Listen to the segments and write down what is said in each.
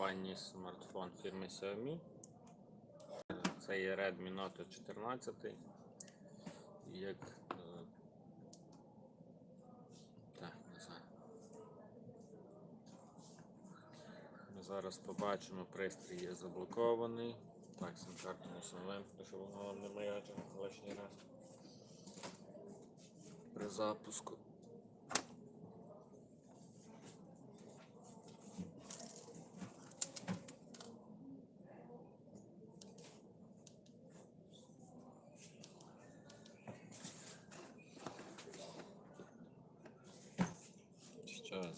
блокуванні смартфон фірми Xiaomi. Це є Redmi Note 14. Як. е, Так, не знаю. Ми зараз побачимо, пристрій є заблокований. Так, сим-карту мусимо вимкнути, щоб воно вам не маячило лишній раз. При запуску. Що за?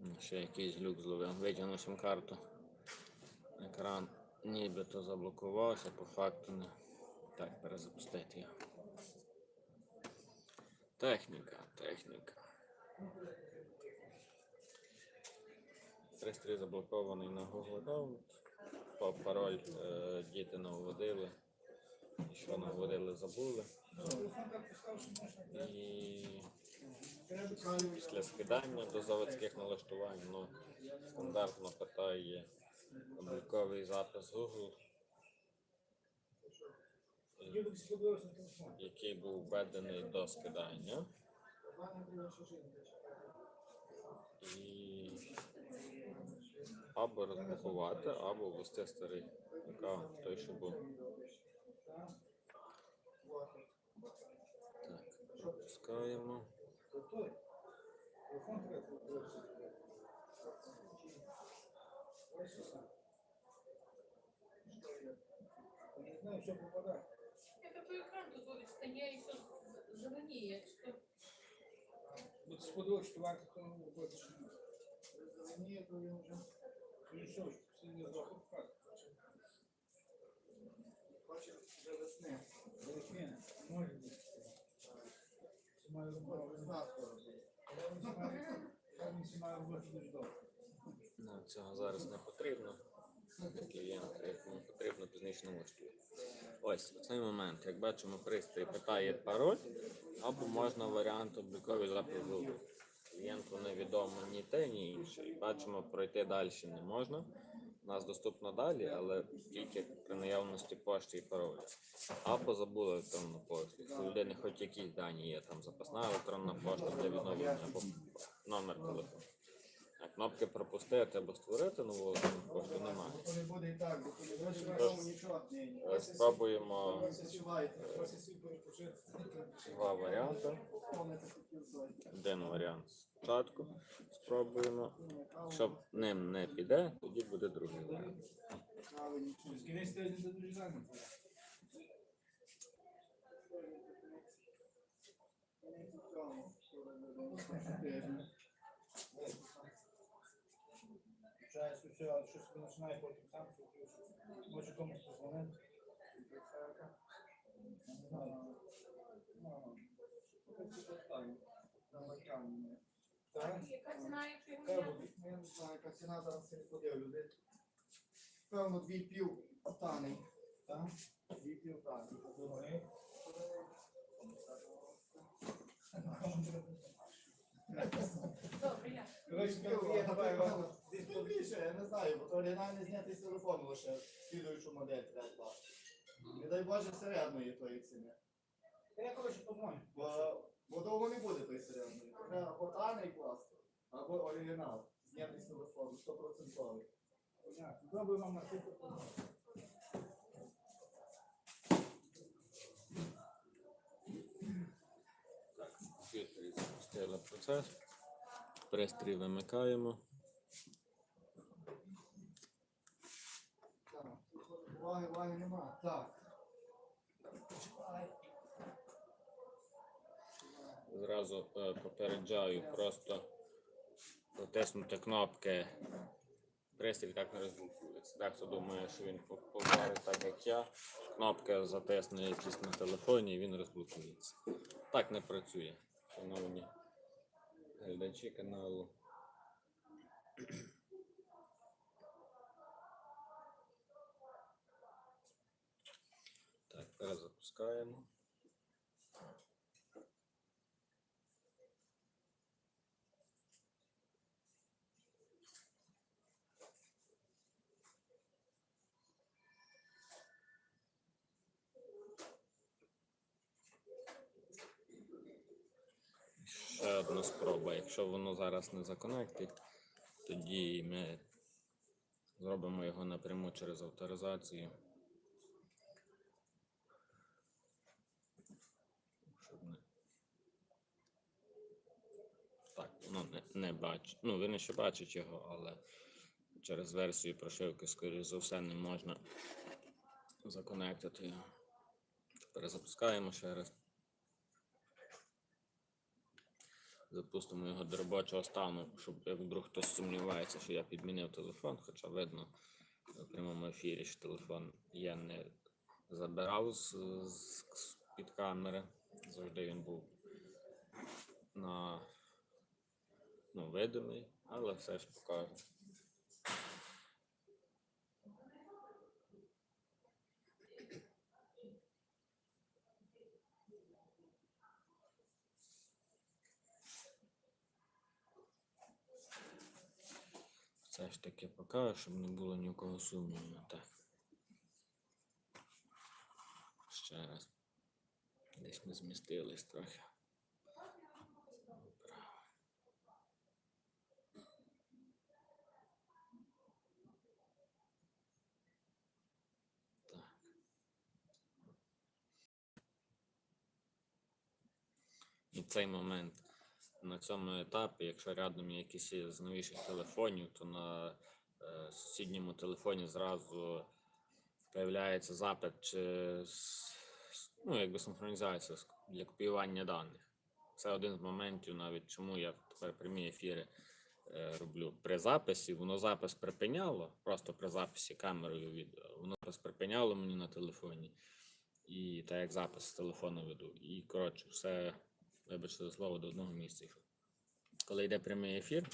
Ну, Ще якийсь люк зловив. Витягнув сим карту. Екран нібито заблокувався, по факту не. Так, перезапустити його. Техніка, техніка. Пристрій заблокований на Google Account. По пароль е, діти не вводили. Що не вводили, забули. І після скидання до заводських налаштувань ну, стандартно питає обліковий запис Google, який був введений до скидання. І або розблокувати, або ввести старий аккаунт, той, що був. Так, пропускаємо. Не знаю, все попадает. Это по экрану тут вот стоя и все зеленее. Что... Вот сподобалось, что варто то больше. Ні, то він вже. Ну що ж, сильно здохов хат. Хоче вже весни. Весни, може бути. Сімаю роботу. Нам цього зараз не потрібно. Клієнт, як не потрібно, пізніше налаштує. Ось в цей момент, як бачимо, пристрій питає пароль, або можна варіант обліковий запис. Клієнту невідомо ні те, ні інше. І бачимо, пройти далі не можна. Нас доступно далі, але тільки при наявності пошти і паролю. Або забули електронну пошту. Якщо людини хоч якісь дані є, там запасна електронна пошта для відновлення або номер телефону. А кнопки пропустити або створити нову пошту немає. Е, Спробуємо два варіанти. Один варіант спочатку спробуємо. Якщо ним не піде, тоді буде другий варіант. Все, а щось починає потім сам все. Може комусь позвонити. Не знаю. Так? Яка ціна, буде? Ну, Я не знаю, яка ціна зараз я подивлюся. Певно, дві пів таней. Так? Дві пів. Подумай. Добре, я. Коротше, я давай вам. Більше, я не знаю, бо то оригінальний знятий з телефону лише слідуючу модель треба класти. Не дай Боже, середньої тої ціни. Я, коротше, позвоню. Бо, бо довго не буде тої середньої. Треба або таней класти, або оригінал. Знятий з телефону, стопроцентовий. Понятно. Добре вам на Комп'ютері запустили процес. Пристрій вимикаємо. Уваги, уваги нема. Так. Зразу е, попереджаю, просто натиснути кнопки. Пристрій так не розблокується. Дехто думає, що він повторить так, як я. Кнопки затисне якісь на телефоні і він розблокується. Так не працює, шановні глядачі каналу. Перезапускаємо. Ще одна спроба. Якщо воно зараз не законектить, тоді ми зробимо його напряму через авторизацію. Воно не, не бачить. Ну, він ще бачить його, але через версію прошивки, скоріш за все, не можна законектити його. Перезапускаємо ще раз. Запустимо його до робочого стану, щоб як вдруг хтось сумнівається, що я підмінив телефон, хоча видно в прямому ефірі, що телефон я не забирав з, з, з під камери. Завжди він був на ну, видимий, але все ж покажу. Все ж таки покажу, щоб не було ні у кого сумніву. Так. Ще раз. Десь ми змістились трохи. Вправо. Так. І цей момент на цьому етапі, якщо рядом є якісь з новіших телефонів, то на е, сусідньому телефоні зразу появляється запит чи ну, якби синхронізація для копіювання даних. Це один з моментів, навіть чому я тепер прямі ефіри е, роблю. При записі воно запис припиняло, просто при записі камерою відео, воно запис припиняло мені на телефоні. І так як запис з телефону веду. І коротше, все, вибачте за слово, до одного місця. Коли йде прямий ефір,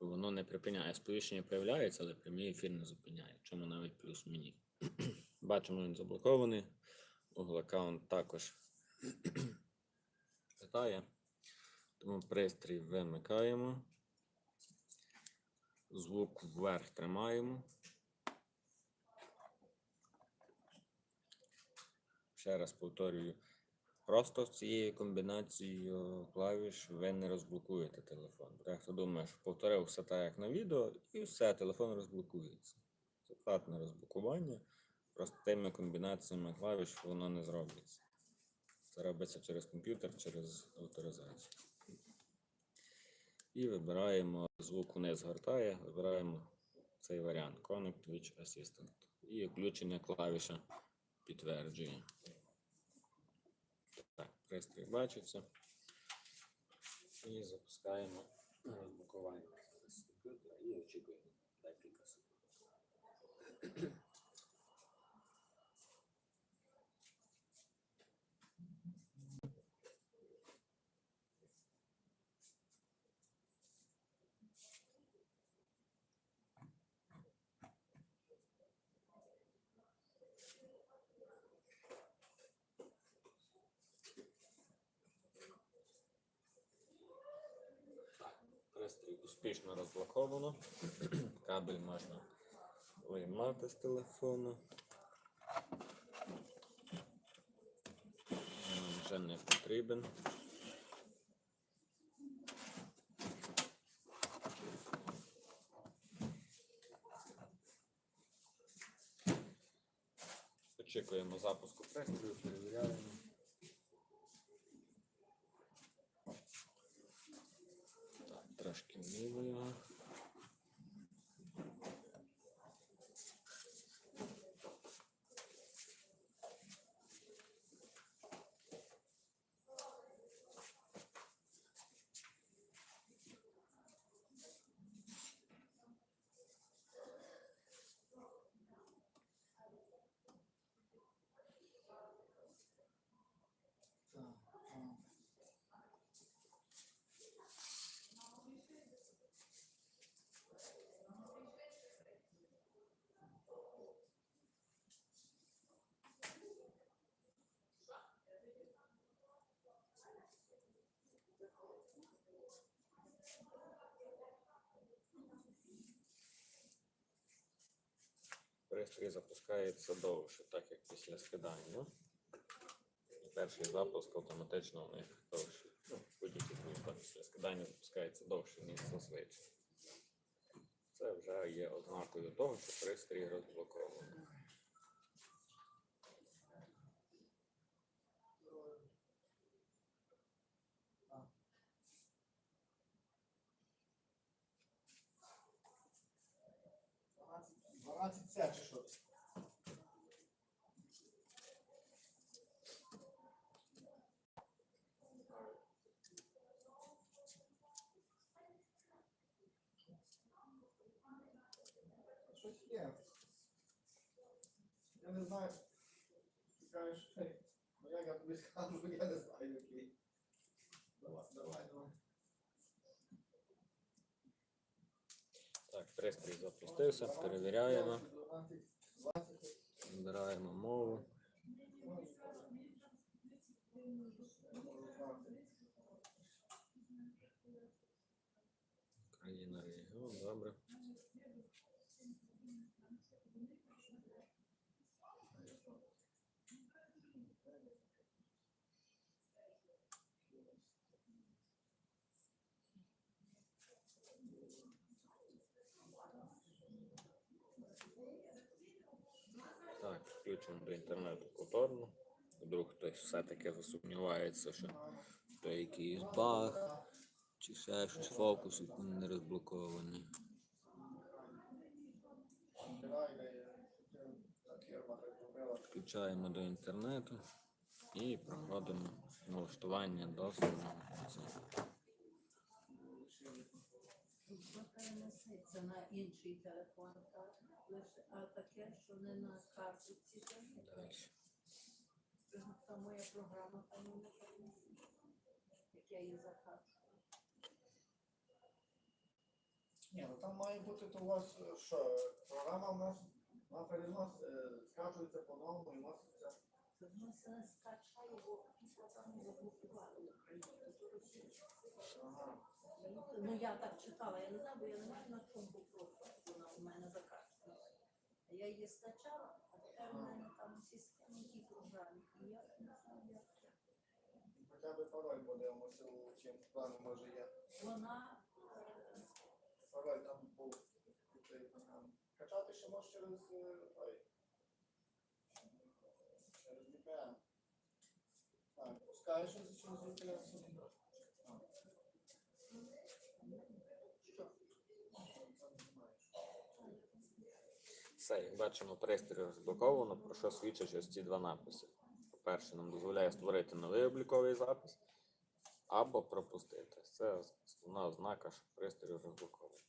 воно не припиняє. Сповіщення появляється, але прямий ефір не зупиняє. Чому навіть плюс мені. Бачимо, він заблокований. Google аккаунт також питає. Тому пристрій вимикаємо. Звук вверх тримаємо. Ще раз повторюю. Просто з цією комбінацією клавіш ви не розблокуєте телефон. Так хто думає, що повторив все так, як на відео, і все, телефон розблокується. Це платне розблокування. Просто тими комбінаціями клавіш воно не зробиться. Це робиться через комп'ютер, через авторизацію. І вибираємо звук вниз гортає, вибираємо цей варіант Connect Which Assistant. І включення клавіша підтверджує. Пристрій бачиться. І запускаємо комп'ютера і очікуємо декілька секунд. Пристрій успішно розблоковано. Кабель можна виймати з телефону. Він вже не потрібен. Очікуємо запуску пристрою, перевіряємо. Так, Пристрій запускається довше, так як після скидання. Перший запуск автоматично у них довший. Ну, будь-яких випадках. після скидання запускається довше, ніж зазвичай. Це вже є ознакою того, що пристрій розблокований. Дванадцять це чи що? Щось є. Я не знаю. Ти кажеш, «Хей, ну як я тобі скажу, я не знаю, який. Давай, давай, давай. Так, пристрій запустився, перевіряємо, 12, 20. вибираємо мову. Країна регіон, добре. Так, включимо до інтернету повторно. Вдруг хтось все-таки засумнівається, що то якийсь баг, чи ще щось фокус не розблокований. Включаємо до інтернету і проходимо налаштування до самого Служба перенесеться на інший телефон, так? Лише, а таке, що не на карточці, то ні. Та моя програма там не перенесе. Як я її закачую. Ні, ну там має бути то у вас е, що, програма в нас на перенос е, скачується по-новому і носиться. Це в не скачає, бо Ну я так читала, я не знаю, бо я не знаю на чому попробувати, вона у мене закачана. Я її скачала, а тепер у мене там система ті програмі. І я не знаю, як це. Хоча б пароль подивимося у чим плану може є. Вона Пароль там був. Качати ще можеш через е, той. Через VPN. А. Що? Все, як бачимо, пристрій розблоковано, про що свідчать ось ці два написи. По-перше, нам дозволяє створити новий обліковий запис або пропустити. Це основна ознака, що пристрій розблокований.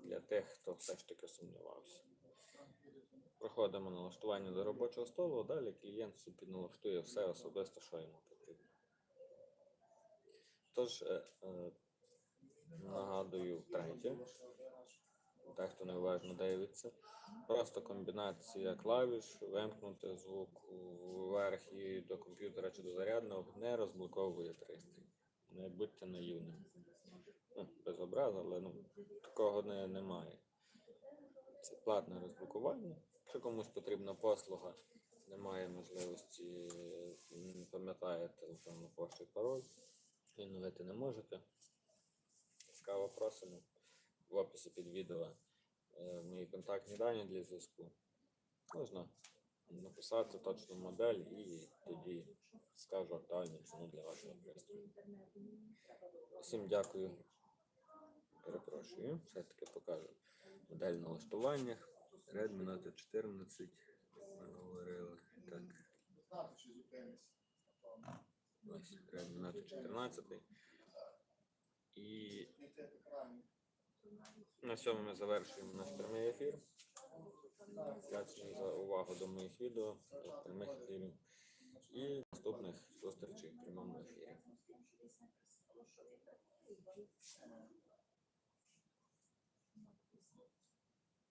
Для тих, хто все ж таки сумнівався. Проходимо налаштування до робочого столу, а далі клієнт собі налаштує все особисто, що йому потрібно. Тож, е, е, нагадую втретє, дехто неуважно дивиться. Просто комбінація клавіш, вимкнути звук вверх і до комп'ютера чи до зарядного не розблоковує пристрій. Не будьте наївними. Ну, без образу, але ну, такого не, немає. Це платне розблокування. Якщо комусь потрібна послуга, немає можливості, пам'ятаєте електронну пошту і пароль, відновити не можете. Ласкаво просимо в описі під відео е, мої контактні дані для зв'язку. Можна написати точну модель і тоді скажу актуальну ціну для вашого пристрою. Всім дякую. Перепрошую, все-таки покажу. Модель налаштування. Redmi Note 14. Ми говорили. Так, ось Note 14. І на цьому ми завершуємо наш прямий ефір. Дякую за увагу до моїх відео, до прямих ефірів. І наступних зустрічей в прямому ефірі.